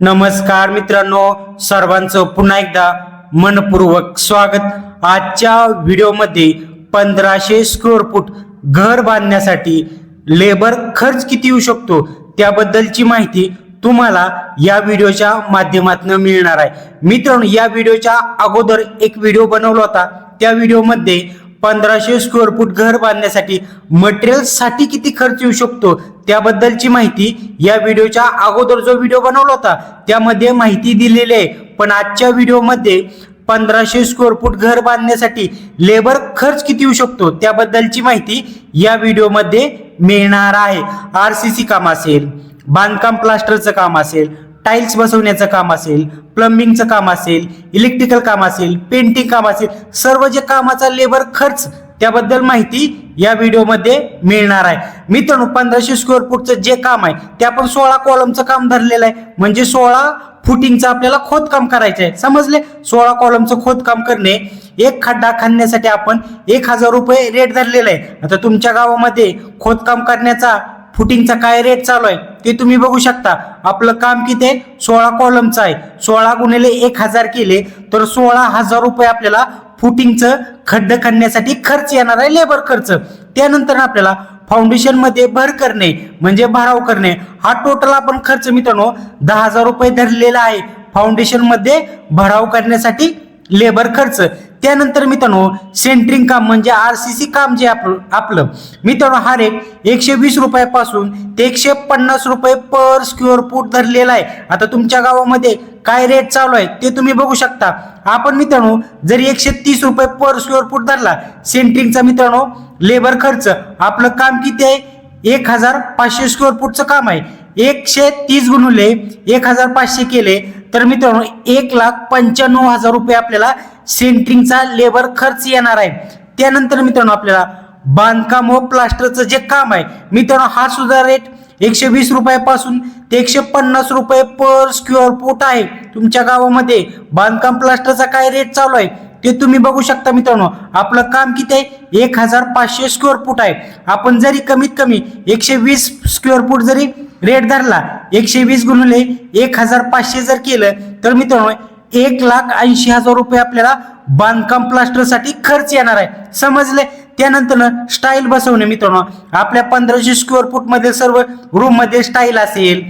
नमस्कार मित्रांनो सर्वांचं पुन्हा एकदा मनपूर्वक स्वागत. आजच्या व्हिडिओमध्ये पंधराशे स्क्वेअर फूट घर बांधण्यासाठी लेबर खर्च किती येऊ शकतो त्याबद्दलची माहिती तुम्हाला या व्हिडिओच्या माध्यमातून मिळणार आहे. मित्रांनो या व्हिडिओच्या अगोदर एक व्हिडिओ बनवला होता. त्या व्हिडिओमध्ये पंधराशे स्क्वेअर फूट घर बांधण्यासाठी मटेरियलसाठी किती खर्च येऊ शकतो? त्याबद्दलची माहिती या व्हिडिओच्या अगोदर जो व्हिडिओ बनवला होता त्यामध्ये माहिती दिलेली आहे. पण आजच्या व्हिडिओमध्ये पंधराशे स्क्वेअर फूट घर बांधण्यासाठी लेबर खर्च किती येऊ शकतो? त्याबद्दलची माहिती या व्हिडिओमध्ये मिळणार आहे. आर सी सी काम असेल बांधकाम प्लास्टरचं काम असेल टाईल्स बसवण्याचं काम असेल प्लंबिंगचं काम असेल इलेक्ट्रिकल काम असेल पेंटिंग काम असेल सर्व जे कामाचा लेबर खर्च त्याबद्दल माहिती या व्हिडिओमध्ये मिळणार आहे. मित्रांनो पंधराशे स्क्वेअर फूटचं जे काम आहे ते आपण सोळा कॉलमचं काम धरलेलं आहे. म्हणजे सोळा फुटिंगचं आपल्याला खोदकाम करायचं आहे. समजले? सोळा कॉलमचं खोदकाम करणे एक खड्डा खणण्यासाठी आपण एक हजार रुपये रेट धरलेला आहे. आता तुमच्या गावामध्ये खोदकाम करण्याचा फुटिंगचा काय रेट चालू आहे ते तुम्ही बघू शकता. आपलं काम किती आहे? सोळा कॉलमचं आहे. सोळा गुणिले एक हजार केले तर सोळा हजार रुपये आपल्याला फुटिंगचं खड्ड खणण्यासाठी खर्च येणार आहे लेबर खर्च. त्यानंतर आपल्याला फाउंडेशनमध्ये भर करणे म्हणजे भराव करणे. हा टोटल आपण खर्च मित्रांनो दहा हजार रुपये धरलेला आहे. फाउंडेशनमध्ये भराव करण्यासाठी लेबर खर्च. त्यानंतर मित्रांनो सेंटरिंग काम म्हणजे आर सी सी काम जे आपलं आपलं. मित्रांनो हा रेट एकशे वीस रुपयापासून ते एकशे पन्नास रुपये पर स्क्वेअर फूट धरलेला आहे. आता तुमच्या गावामध्ये काय रेट चालू आहे ते तुम्ही बघू शकता. आपण मित्रांनो जरी एकशे तीस रुपये पर स्क्वेअर फूट धरला सेंटरिंगचा मित्रांनो लेबर खर्च आपलं काम किती आहे? एक हजार पाचशे स्क्वेअर फूटचं काम आहे. एकशे तीस गुणुले एक हजार पाचशे केले. तर मित्रांनो एक लाख पंच्याण्णव हजार रुपये आपल्याला सेंटरिंगचा लेबर खर्च येणार आहे. त्यानंतर मित्रांनो आपल्याला बांधकाम व प्लास्टरचं जे काम आहे मित्रांनो हा सुद्धा रेट एकशे वीस रुपयापासून ते एकशे पन्नास रुपये पर स्क्वेअर फूट आहे. तुमच्या गावामध्ये बांधकाम प्लास्टरचा काय रेट चालू आहे ते तुम्ही बघू शकता मित्रांनो. आपलं काम किती आहे? एक हजार पाचशे स्क्वेअर फूट आहे. आपण जरी कमीत कमी एकशे वीस स्क्वेअर फूट जरी रेट धरला एकशे वीस गुणिले एक हजार पाचशे जर केलं तर मित्रांनो एक लाख ऐंशी हजार रुपये आपल्याला बांधकाम प्लास्टरसाठी खर्च येणार आहे. समजले? त्यानंतर स्टाईल बसवणे मित्रांनो. आपल्या पंधराशे स्क्वेअर फूटमध्ये सर्व रूममध्ये स्टाईल असेल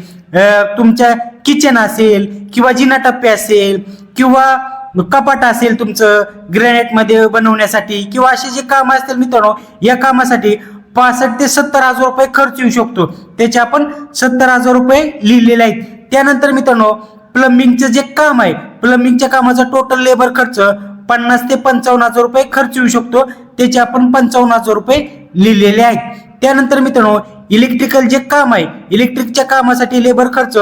तुमच्या किचन असेल किंवा जिना टप्पे असेल किंवा कपाट असेल तुमचं ग्रॅनाइटमध्ये बनवण्यासाठी किंवा असे जे काम असतील मित्रांनो या कामासाठी पासष्ट ते सत्तर हजार रुपये खर्च येऊ शकतो. त्याचे आपण सत्तर हजार रुपये लिहिलेले आहेत. त्यानंतर मित्रांनो प्लंबिंगचं जे काम आहे प्लंबिंगच्या कामाचा टोटल लेबर खर्च पन्नास ते पंचावन्न हजार रुपये खर्च येऊ शकतो. त्याचे आपण पंचावन्न हजार रुपये लिहिलेले आहेत. त्यानंतर मित्रांनो इलेक्ट्रिकल जे काम आहे इलेक्ट्रिकच्या कामासाठी लेबर खर्च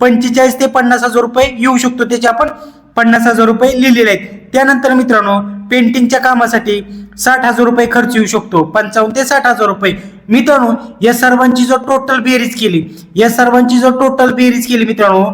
पंचेचाळीस ते पन्नास हजार रुपये येऊ शकतो. त्याचे आपण पन्नास हजार रुपये लिहिलेले आहेत. त्यानंतर मित्रांनो पेंटिंगच्या कामासाठी साठ हजार रुपये खर्च येऊ शकतो. पंचावन्न ते साठ हजार रुपये. मित्रांनो या सर्वांची जर टोटल बेरीज केली या सर्वांची जर टोटल बेरीज केली मित्रांनो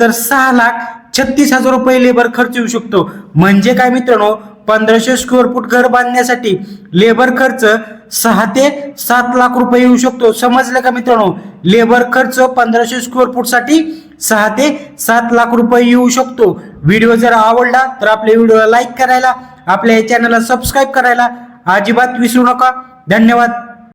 तर सहा लाख छत्तीस हजार रुपये लेबर खर्च येऊ शकतो. म्हणजे काय मित्रांनो पंधराशे स्क्वेअर फूट घर बांधण्यासाठी लेबर खर्च सहा ते सात लाख रुपये येऊ शकतो. समजलं का मित्रांनो? लेबर खर्च पंधराशे स्क्वेअर फूटसाठी सहा ते सात लाख रुपये येऊ शकतो. व्हिडिओ जर आवडला तर आपल्या व्हिडिओला लाईक करायला आपल्या चॅनलला सबस्क्राईब करायला अजिबात विसरू नका. धन्यवाद.